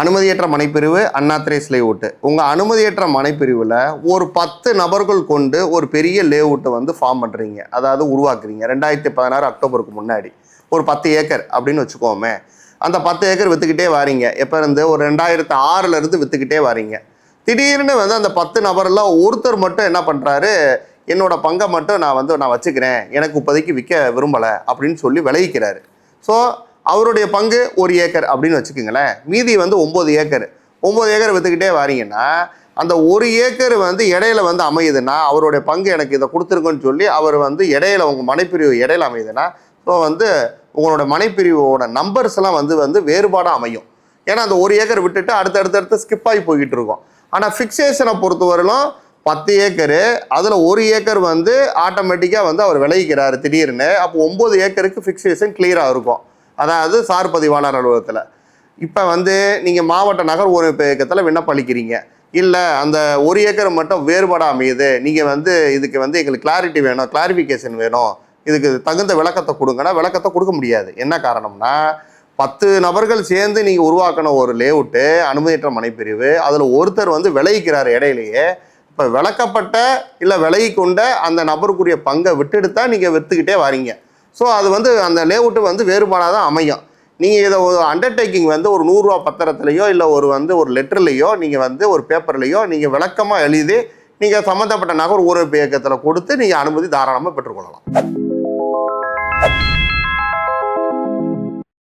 அனுமதியற்ற மனைப்பிரிவு அண்ணாத்திரை சிலை ஓட்டு. உங்கள் அனுமதியற்ற மனைப்பிரிவில் ஒரு பத்து நபர்கள் கொண்டு ஒரு பெரிய லேஅவுட்டை வந்து ஃபார்ம் பண்ணுறீங்க அதாவது உருவாக்குறீங்க. ரெண்டாயிரத்தி பதினாறு அக்டோபருக்கு முன்னாடி. ஒரு பத்து ஏக்கர் அப்படின்னு வச்சுக்கோமே. அந்த பத்து ஏக்கர் விற்றுக்கிட்டே வாரீங்க. எப்போ இருந்து? ஒரு ரெண்டாயிரத்து ஆறுல இருந்து விற்றுக்கிட்டே வாரீங்க. திடீர்னு வந்து அந்த பத்து நபரில் ஒருத்தர் மட்டும் என்ன பண்ணுறாரு என்னோடய பங்கை மட்டும் நான் வந்து நான் வச்சுக்கிறேன். எனக்கு இப்போதைக்கு விற்க விரும்பலை அப்படின்னு சொல்லி விளைவிக்கிறாரு. ஸோ அவருடைய பங்கு ஒரு ஏக்கர் அப்படின்னு வச்சுக்கோங்களேன். மீதி வந்து ஒம்பது ஏக்கர். ஒம்பது ஏக்கர் விற்றுக்கிட்டே வரீங்கன்னா அந்த ஒரு ஏக்கர் வந்து இடையில வந்து அமையுதுன்னா அவருடைய பங்கு எனக்கு இதை கொடுத்துருக்குன்னு சொல்லி அவர் வந்து இடையில உங்கள் மனைப்பிரிவு இடையில அமையுதுன்னா ஸோ வந்து உங்களோட மனைப்பிரிவோட நம்பர்ஸ் எல்லாம் வந்து வந்து வேறுபாடாக அமையும். ஏன்னா அந்த ஒரு ஏக்கர் விட்டுட்டு அடுத்தடுத்தடுத்து அடுத்து ஸ்கிப் ஆகி போய்கிட்டு இருக்கோம். ஆனால் ஃபிக்ஸேஷனை பொறுத்தவரையிலும் பத்து ஏக்கரு அதில் ஒரு ஏக்கர் வந்து ஆட்டோமேட்டிக்காக வந்து அவர் விளைவிக்கிறாரு திடீர்னு. அப்போ ஒம்பது ஏக்கருக்கு ஃபிக்சேஷன் கிளியராக இருக்கும். அதாவது சார் பதிவாளர் அலுவலகத்தில். இப்போ வந்து நீங்கள் மாவட்ட நகர் ஒருங்கிணைப்பு இயக்கத்தில் விண்ணப்பளிக்கிறீங்க. இல்லை அந்த ஒரு ஏக்கர் மட்டும் வேறுபாடாக அமையுது. நீங்கள் வந்து இதுக்கு வந்து எங்களுக்கு கிளாரிட்டி வேணும் கிளாரிஃபிகேஷன் வேணும். இதுக்கு தகுந்த விளக்கத்தை கொடுங்கன்னா விளக்கத்தை கொடுக்க முடியாது. என்ன காரணம்னா பத்து நபர்கள் சேர்ந்து நீங்கள் உருவாக்கின ஒரு லேஅவுட்டு அனுமதியற்ற மனைப்பிரிவு அதில் ஒருத்தர் வந்து விளைவிக்கிறார் இடையிலேயே இப்போ விளக்கப்பட்ட இல்லை விலகி கொண்ட அந்த நபருக்குரிய பங்கை விட்டுட்டு நீங்கள் விற்றுக்கிட்டே வாரீங்க. ஸோ அது வந்து அந்த லேஅவுட்டு வந்து வேறுபாடாக தான் அமையும். நீங்கள் இதை ஒரு அண்டர்டேக்கிங் வந்து ஒரு நூறுரூவா பத்திரத்துலையோ இல்லை ஒரு வந்து ஒரு லெட்டர்லேயோ நீங்கள் வந்து ஒரு பேப்பர்லேயோ நீங்கள் விளக்கமாக எழுதி நீங்கள் சம்மந்தப்பட்ட நகர் ஊரக இயக்கத்தில் கொடுத்து நீங்கள் அனுமதி தாராளமாக பெற்றுக்கொள்ளலாம்.